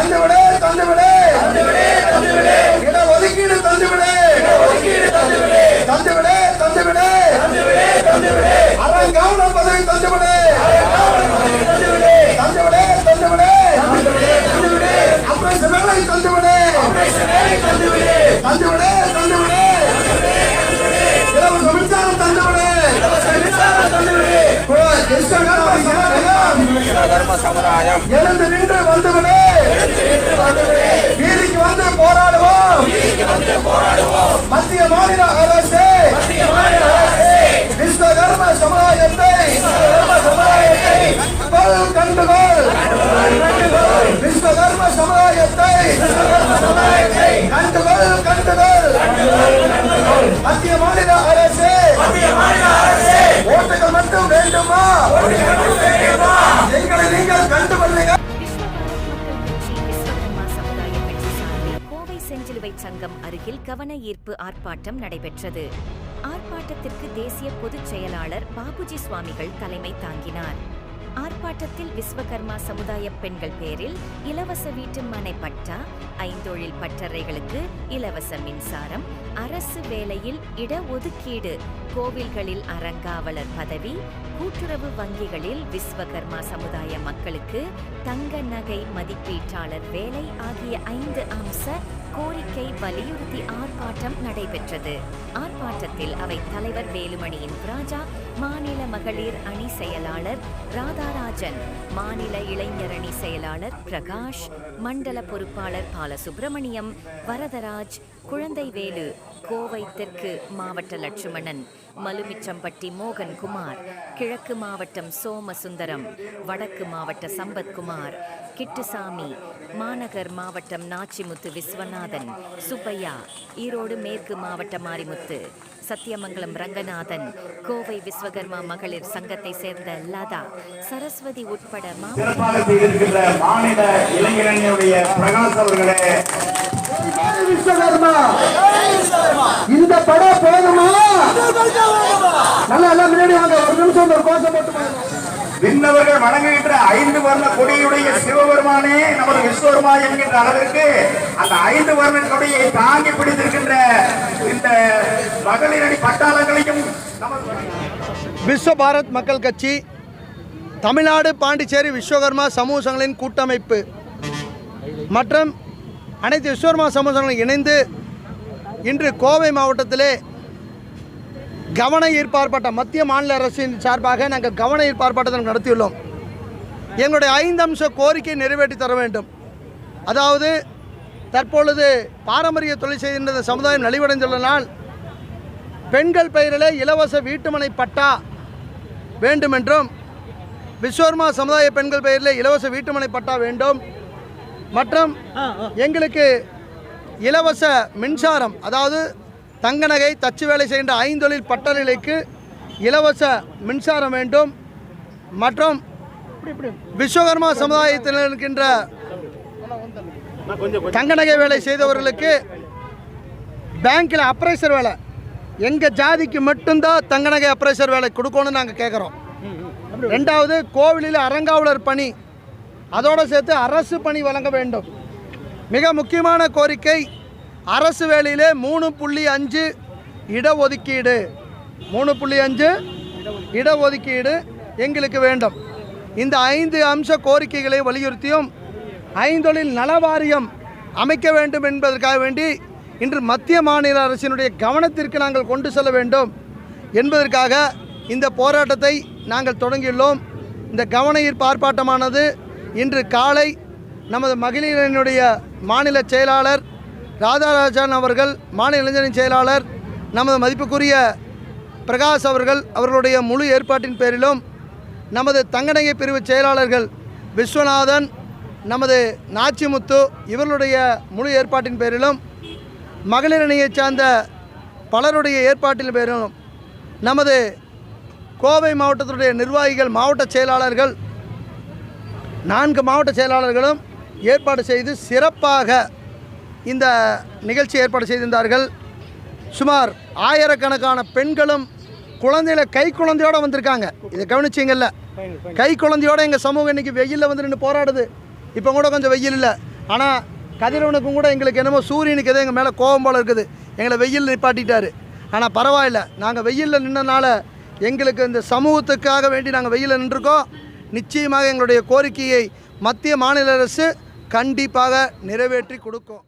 தந்துவிடு தந்துவிடு. தந்துவிடு இட ஒதுக்கீடு தந்துவிடு. தந்துவிடு. தந்துவிடு தந்துவிடு. தந்துவிடு அரங்காவன பதவி தந்துவிடு. தந்துவிடு. தந்துவிடு தந்துவிடு. அப்ரேஷ வேலை தந்துவிடு. தந்துவிடு. தந்துவிடு தந்துவிடு. இலவச மின்சாரம் தந்துவிடு. தந்துவிடு. எழுந்து நின்று வந்துவிடு. எங்களை நீங்கள் கோவை செஞ்சிலுவை சங்கம் அருகில் கவன ஈர்ப்பு ஆர்ப்பாட்டம் நடைபெற்றது ஆர்ப்பாட்டத்திற்கு தேசிய பொதுச் செயலாளர் பாபுஜி சுவாமிகள் தலைமை தாங்கினார் ஆர்ப்பாட்டத்தில் விஸ்வகர்மா சமுதாய பெண்கள் பேரில் இலவச வீட்டு மனை பட்டா ஐந்தொழில் பட்டறைகளுக்கு இலவச மின்சாரம் அரசு வேலையில் இடஒதுக்கீடு கோவில்களில் அறங்காவலர் பதவி கூட்டுறவு வங்கிகளில் விஸ்வகர்மா சமுதாய மக்களுக்கு தங்க நகை மதிப்பீட்டாளர் வேலை ஆகிய ஐந்து அம்ச கோரிக்கை வலியுறுத்தி ஆர்ப்பாட்டம் நடைபெற்றது. ஆர்ப்பாட்டத்தில் அவை தலைவர் வேலுமணியின் ராஜா மாநில மகளிர் அணி செயலாளர் ராதாராஜன் மாநில இளைஞர் அணி செயலாளர் பிரகாஷ் மண்டல பொறுப்பாளர் பாலசுப்ரமணியம் வரதராஜ் குழந்தைவேலு கோவை தெற்கு மாவட்ட லட்சுமணன் மலுமிச்சம்பட்டி மோகன்குமார் கிழக்கு மாவட்டம் சோமசுந்தரம் வடக்கு மாவட்ட சம்பத்குமார் கிட்டுசாமி மாநகர் மாவட்டம் நாச்சிமுத்து விஸ்வநாதன் சுப்பையா ஈரோடு மேற்கு மாவட்ட மாரிமுத்து சத்தியமங்கலம் ரங்கநாதன் கோவை விஸ்வகர்மா மகளிர் சங்கத்தை சேர்ந்த லதா சரஸ்வதி உட்பட மாவட்ட சிறப்பாக செய்திருக்கின்ற மாநில இளைஞரணியுடைய பிரகாஷ் அவர்களே விஸ்வகர்மா இந்த படம் போதுமா? நல்லா எல்லாம் முன்னாடி வாங்க. ஒரு நிமிஷம் ஒரு கோஷம் போட்டு பாருங்க. விண்ணவர்கள் வணங்குகின்ற ஐந்து வர்ண கொடியுடைய சிவபெருமானே நமது விஸ்வகர்மா என்கின்ற அளவிற்கு அந்த ஐந்து வர்ண கொடியை தாங்கி பிடித்திருக்கின்ற இந்த மகளிரணி பட்டாளங்களையும் நமது விஸ்வ பாரத் மக்கள் கட்சி தமிழ்நாடு பாண்டிச்சேரி விஸ்வகர்மா சமூக சங்கங்களின் கூட்டமைப்பு மற்றும் அனைத்து விஸ்வர்மா சமூகங்களும் இணைந்து இன்று கோவை மாவட்டத்திலே கவன ஈர்ப்பு மத்திய மாநில அரசின் சார்பாக நாங்கள் கவன ஈர்ப்பு நடத்தியுள்ளோம். எங்களுடைய ஐந்து அம்ச கோரிக்கை நிறைவேற்றி தர வேண்டும். அதாவது தற்பொழுது பாரம்பரிய தொழில் செய்கின்ற சமுதாயம் நலிவடைந்துள்ளனால் பெண்கள் பெயரிலே இலவச வீட்டுமனை பட்டா வேண்டும் என்றும் விஸ்வர்மா சமுதாய பெண்கள் பெயரில் இலவச வீட்டுமனை பட்டா வேண்டும். மற்றும் எங்களுக்கு இலவச மின்சாரம் அதாவது தங்க நகை தச்சு வேலை செய்கின்ற ஐந்தொழில் பட்டறைகளுக்கு இலவச மின்சாரம் வேண்டும். மற்றும் விஸ்வகர்மா சமுதாயத்தில் இருக்கின்ற தங்க நகை வேலை செய்தவர்களுக்கு பேங்க்கில் அப்ரைசர் வேலை. எங்கள் ஜாதிக்கு மட்டும்தான் தங்க நகை அப்ரைசர் வேலை கொடுக்கணும்னு நாங்கள் கேட்குறோம் ரெண்டாவது கோவிலில் அறங்காவலர் பணி. அதோடு சேர்த்து அரசு பணி வழங்க வேண்டும். மிக முக்கியமான கோரிக்கை அரசு வேலையிலே மூணு புள்ளி அஞ்சு இடஒதுக்கீடு. மூணு புள்ளி அஞ்சு இடஒதுக்கீடு எங்களுக்கு வேண்டும். இந்த ஐந்து அம்ச கோரிக்கைகளை வலியுறுத்தியும் ஐந்தொழில் நல வாரியம் அமைக்க வேண்டும் என்பதற்காக வேண்டி இன்று மத்திய மாநில அரசினுடைய கவனத்திற்கு நாங்கள் கொண்டு செல்ல வேண்டும் என்பதற்காக இந்த போராட்டத்தை நாங்கள் தொடங்கியுள்ளோம். இந்த கவன ஈர்ப்பு ஆர்ப்பாட்டமானது இன்று காலை நமது மகளிரினுடைய மாநில செயலாளர் ராதாராஜன் அவர்கள் மாநில இளைஞரின் செயலாளர் நமது மதிப்புக்குரிய பிரகாஷ் அவர்கள் அவர்களுடைய முழு ஏற்பாட்டின் பேரிலும் நமது தங்கநகை பிரிவு செயலாளர்கள் விஸ்வநாதன் நமது நாச்சிமுத்து இவர்களுடைய முழு ஏற்பாட்டின் பேரிலும் மகளிர் அணியைச் சார்ந்த பலருடைய ஏற்பாட்டின் பேரிலும் நமது கோவை மாவட்டத்தினுடைய நிர்வாகிகள் மாவட்ட செயலாளர்கள் நான்கு மாவட்ட செயலாளர்களும் ஏற்பாடு செய்து சிறப்பாக இந்த நிகழ்ச்சி ஏற்பாடு செய்திருந்தார்கள். சுமார் ஆயிரக்கணக்கான பெண்களும் குழந்தையில கை குழந்தையோட வந்திருக்காங்க. இதை கவனிச்சிங்கல்ல? கை குழந்தையோட எங்கள் சமூகம் இன்னைக்கு வெயிலில் வந்து நின்று போராடுது. இப்போ கூட கொஞ்சம் வெயில் இல்லை. ஆனால் கதிரவனுக்கும் கூட எங்களுக்கு என்னமோ சூரியனுக்கு எதோ எங்கள் மேலே கோபம் போல இருக்குது. எங்களை வெயில் நிப்பாட்டிட்டாரு. ஆனால் பரவாயில்ல. நாங்கள் வெயிலில் நின்றனால எங்களுக்கு இந்த சமூகத்துக்காக வேண்டி நாங்கள் வெயிலில் நின்றுருக்கோம். நிச்சயமாக எங்களுடைய கோரிக்கையை மத்திய மாநில அரசு கண்டிப்பாக நிறைவேற்றி கொடுக்கும்.